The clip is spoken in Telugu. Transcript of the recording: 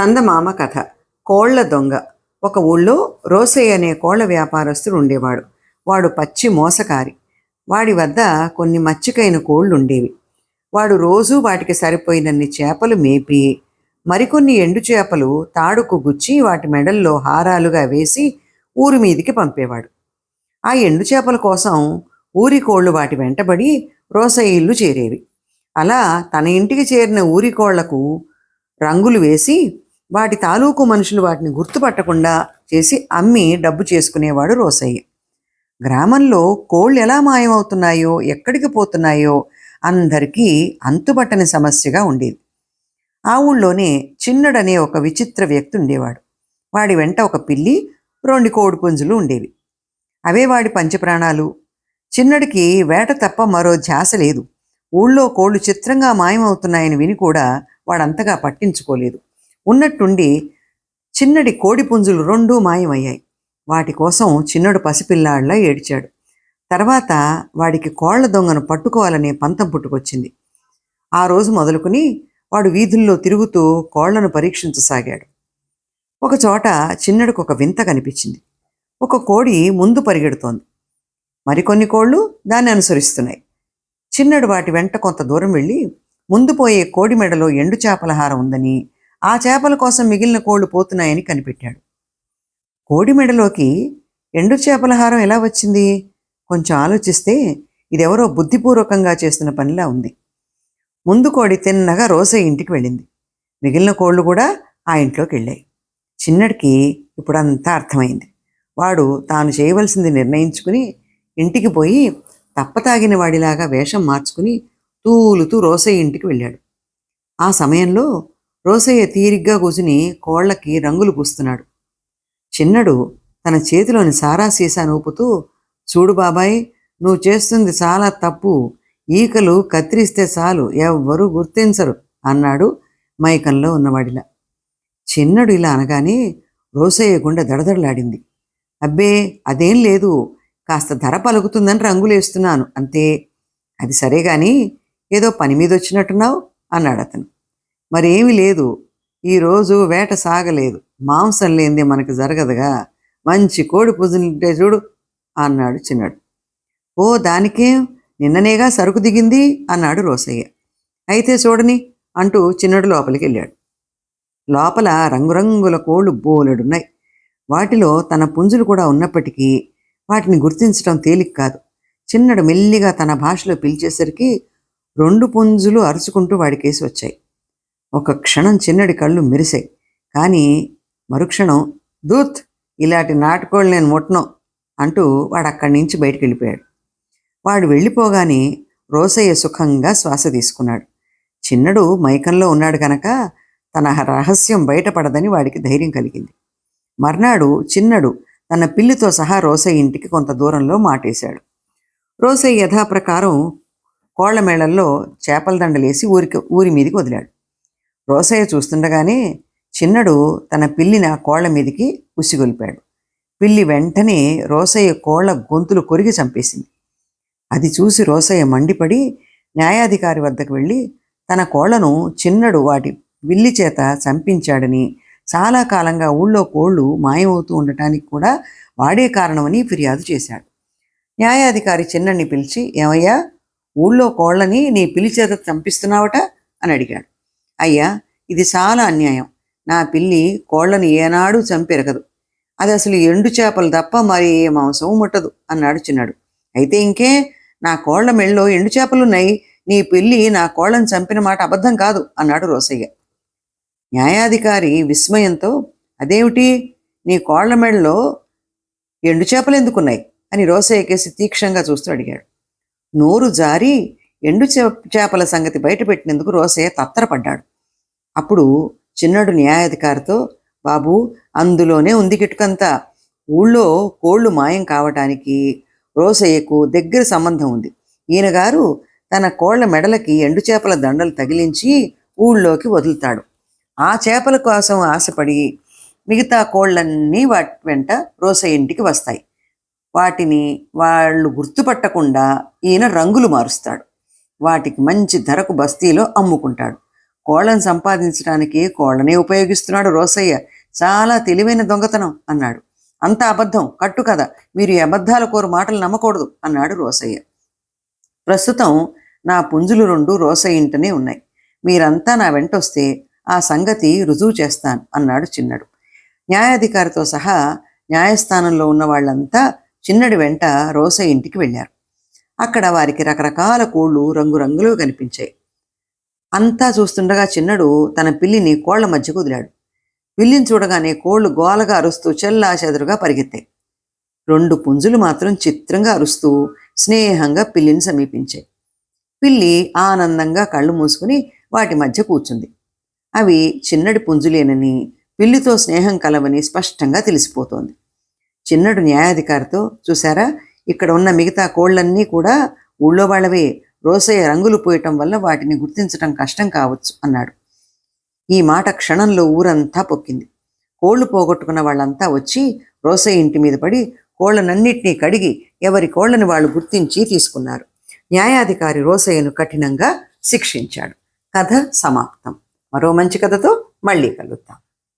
చందమామ కథ. కోళ్ళ దొంగ. ఒక ఊళ్ళో రోసయ్య అనే కోళ్ళ వ్యాపారస్తుడు ఉండేవాడు. వాడు పచ్చి మోసకారి. వాడి వద్ద కొన్ని మచ్చికైన కోళ్ళు ఉండేవి వాడు రోజూ వాటికి సరిపోయినన్ని చేపలు మేపి మరికొన్ని ఎండు చేపలు తాడుకు గుచ్చి వాటి మెడల్లో హారాలుగా వేసి ఊరి మీదికి పంపేవాడు. ఆ ఎండు చేపల కోసం ఊరి కోళ్ళు వాటి వెంటబడి రోసయ్య ఇల్లు చేరేవి. అలా తన ఇంటికి చేరిన ఊరి కోళ్ళకు రంగులు వేసి వాటి తాలూకు మనుషులు వాటిని గుర్తుపట్టకుండా చేసి అమ్మి డబ్బు చేసుకునేవాడు రోసయ్య. గ్రామంలో కోళ్ళు ఎలా మాయమవుతున్నాయో ఎక్కడికి పోతున్నాయో అందరికీ అంతుబట్టని సమస్యగా ఉండేది. ఆ ఊళ్ళోనే చిన్నడనే ఒక విచిత్ర వ్యక్తి ఉండేవాడు. వాడి వెంట ఒక పిల్లి రెండు కోడి పుంజులు ఉండేవి. అవే వాడి పంచప్రాణాలు. చిన్నడికి వేట తప్ప మరో ధ్యాస లేదు. ఊళ్ళో కోళ్ళు చిత్రంగా మాయమవుతున్నాయని విని కూడా వాడంతగా పట్టించుకోలేదు. ఉన్నట్టుండి చిన్నడి కోడి పుంజులు రెండూ మాయమయ్యాయి. వాటి కోసం చిన్నడు పసిపిల్లాళ్ళ ఏడ్చాడు. తర్వాత వాడికి కోళ్ళ దొంగను పట్టుకోవాలనే పంతం పుట్టుకొచ్చింది. ఆ రోజు మొదలుకుని వాడు వీధుల్లో తిరుగుతూ కోళ్ళను పరీక్షించసాగాడు. ఒకచోట చిన్నడికి ఒక వింత కనిపించింది. ఒక కోడి ముందు పరిగెడుతోంది. మరికొన్ని కోళ్ళు దాన్ని అనుసరిస్తున్నాయి. చిన్నడు వాటి వెంట కొంత దూరం వెళ్ళి ముందు పోయే కోడి మెడలో ఎండు చేపల హారం ఉందని ఆ చేపల కోసం మిగిలిన కోళ్ళు పోతున్నాయని కనిపెట్టాడు. కోడి మెడలోకి ఎండు చేపల హారం ఎలా వచ్చింది? కొంచెం ఆలోచిస్తే ఇదెవరో బుద్ధిపూర్వకంగా చేస్తున్న పనిలా ఉంది. ముందు కోడి తిన్నగా రోసే ఇంటికి వెళ్ళింది. మిగిలిన కోళ్ళు కూడా ఆ ఇంట్లోకి వెళ్ళాయి. చిన్నడికి ఇప్పుడంతా అర్థమైంది. వాడు తాను చేయవలసింది నిర్ణయించుకుని ఇంటికి పోయి తప్పతాగిన వాడిలాగా వేషం మార్చుకుని తూలుతూ రోసే ఇంటికి వెళ్ళాడు. ఆ సమయంలో రోసయ్య తీరిగ్గా కూర్చుని కోళ్ళకి రంగులు పూస్తున్నాడు. చిన్నడు తన చేతిలోని సారా సీసా నూపుతూ చూడు బాబాయ్ నువ్వు చేస్తుంది చాలా తప్పు. ఈకలు కత్తిరిస్తే చాలు ఎవ్వరూ గుర్తించరు అన్నాడు మైకంలో ఉన్నవాడిలా. చిన్నడు ఇలా అనగానే రోసయ్య గుండె దడదడలాడింది. అబ్బే అదేం లేదు. కాస్త ధర పలుకుతుందని రంగులేస్తున్నాను అంతే. అది సరే కానీ ఏదో పని మీద వచ్చినట్టున్నావు అన్నాడు అతను మరేమీ లేదు. ఈరోజు వేట సాగలేదు. మాంసం లేనిదే మనకు జరగదుగా. మంచి కోడి పుజుంటే చూడు అన్నాడు చిన్నాడు. ఓ దానికేం నిన్ననేగా సరుకు దిగింది అన్నాడు రోసయ్య. అయితే చూడని అంటూ చిన్నడు లోపలికి వెళ్ళాడు లోపల రంగురంగుల కోళ్ళు బోలెడున్నాయి. వాటిలో తన పుంజులు కూడా ఉన్నప్పటికీ వాటిని గుర్తించడం తేలిక కాదు. చిన్నడు మెల్లిగా తన భాషలో పిలిచేసరికి రెండు పుంజులు అరుచుకుంటూ వాడికేసి వచ్చాయి. ఒక క్షణం చిన్నడి కళ్ళు మెరిశాయి కానీ మరుక్షణం దూత్ ఇలాంటి నాటకోళ్ళు నేను ముట్టను అంటూ వాడు అక్కడి నుంచి బయటికి వెళ్ళిపోయాడు వాడు వెళ్ళిపోగానే రోసయ్య సుఖంగా శ్వాస తీసుకున్నాడు. చిన్నడు మైకంలో ఉన్నాడు కనుక తన రహస్యం బయటపడదని వాడికి ధైర్యం కలిగింది. మర్నాడు చిన్నడు తన పిల్లితో సహా రోసయ్య ఇంటికి కొంత దూరంలో మాటేశాడు. రోసయ్య యథాప్రకారం కోళ్ళ మేళల్లో చేపల దండలేసి ఊరికి ఊరి మీదకి వదిలాడు. రోసయ్య చూస్తుండగానే చిన్నడు తన పిల్లిని ఆ కోళ్ళ మీదికి ఉసిగొలిపాడు. పిల్లి వెంటనే రోసయ్య కోళ్ళ గొంతులు కొరిగి చంపేసింది. అది చూసి రోసయ్య మండిపడి న్యాయాధికారి వద్దకు వెళ్ళి తన కోళ్ళను చిన్నడు వాటి విల్లి చేత చంపించాడని చాలా కాలంగా ఊళ్ళో కోళ్ళు మాయమవుతూ ఉండటానికి కూడా వాడే కారణమని ఫిర్యాదు చేశాడు. న్యాయాధికారి చిన్నడిని పిలిచి ఏమయ్యా ఊళ్ళో కోళ్ళని నీ పిల్లి చేత చంపిస్తున్నావట? అని అడిగాడు. అయ్యా ఇది చాలా అన్యాయం. నా పిల్లి కోళ్ళను ఏనాడు చంపెరగదు. అది అసలు ఎండు చేపలు తప్ప మరి ఏ మాంసం ముట్టదు అన్నాడు చిన్నాడు. అయితే ఇంకే నా కోళ్ళ మెళ్ళలో ఎండు చేపలున్నాయి. నీ పిల్లి నా కోళ్ళను చంపిన మాట అబద్ధం కాదు అన్నాడు రోసయ్య. న్యాయాధికారి విస్మయంతో అదేమిటి? నీ కోళ్ళ మెడలో ఎండు చేపలు ఎందుకున్నాయి? అని రోసయ్య కేసి తీక్షంగా చూస్తూ అడిగాడు. నోరు జారి ఎండు చేపల సంగతి బయటపెట్టినందుకు రోసయ్య తత్తరపడ్డాడు. అప్పుడు చిన్నడు న్యాయాధికారితో బాబు అందులోనే ఉంది కిటుకంతా. ఊళ్ళో కోళ్ళు మాయం కావటానికి రోసయ్యకు దగ్గర సంబంధం ఉంది. ఈయనగారు తన కోళ్ళ మెడలకి ఎండు చేపల దండలు తగిలించి ఊళ్ళోకి వదులుతాడు. ఆ చేపల కోసం ఆశపడి మిగతా కోళ్ళన్నీ వాటి వెంట రోసయ్య ఇంటికి వస్తాయి. వాటిని వాళ్ళు గుర్తుపట్టకుండా ఈయన రంగులు మారుస్తాడు. వాటికి మంచి ధరకు బస్తీలో అమ్ముకుంటాడు. కోళ్ళను సంపాదించడానికి కోళ్ళనే ఉపయోగిస్తున్నాడు రోసయ్య. చాలా తెలివైన దొంగతనం అన్నాడు. అంత అబద్ధం కట్టు కదా మీరు ఈ అబద్ధాల కోరు మాటలు నమ్మకూడదు అన్నాడు రోసయ్య. ప్రస్తుతం నా పుంజులు రెండు రోసయ్య ఇంటనే ఉన్నాయి. మీరంతా నా వెంట వస్తే ఆ సంగతి రుజువు చేస్తాను అన్నాడు చిన్నడు. న్యాయాధికారితో సహా న్యాయస్థానంలో ఉన్న వాళ్ళంతా చిన్నడి వెంట రోసయ్య ఇంటికి వెళ్ళారు. అక్కడ వారికి రకరకాల కోళ్ళు రంగురంగులు కనిపించాయి. అంతా చూస్తుండగా చిన్నడు తన పిల్లిని కోళ్ళ మధ్యకు వదిలాడు. పిల్లిని చూడగానే కోళ్ళు గోలగా అరుస్తూ చెల్లాచెదురుగా పరిగెత్తాయి. రెండు పుంజులు మాత్రం చిత్రంగా అరుస్తూ స్నేహంగా పిల్లిని సమీపించాయి. పిల్లి ఆనందంగా కళ్ళు మూసుకుని వాటి మధ్య కూర్చుంది. అవి చిన్నడి పుంజులేనని పిల్లితో స్నేహం కలవని స్పష్టంగా తెలిసిపోతోంది. చిన్నడు న్యాయాధికారితో చూసారా ఇక్కడ ఉన్న మిగతా కోళ్ళన్నీ కూడా ఊళ్ళో వాళ్ళవే. రోసయ్య రంగులు పోయటం వల్ల వాటిని గుర్తించటం కష్టం కావచ్చు అన్నాడు. ఈ మాట క్షణంలో ఊరంతా పొక్కింది. కోళ్ళు పోగొట్టుకున్న వాళ్ళంతా వచ్చి రోసయ్య ఇంటి మీద పడి కోళ్ళనన్నింటినీ కడిగి ఎవరి కోళ్ళను వాళ్ళు గుర్తించి తీసుకున్నారు. న్యాయాధికారి రోసయ్యను కఠినంగా శిక్షించాడు. కథ సమాప్తం. మరో మంచి కథతో మళ్ళీ కలుద్దాం.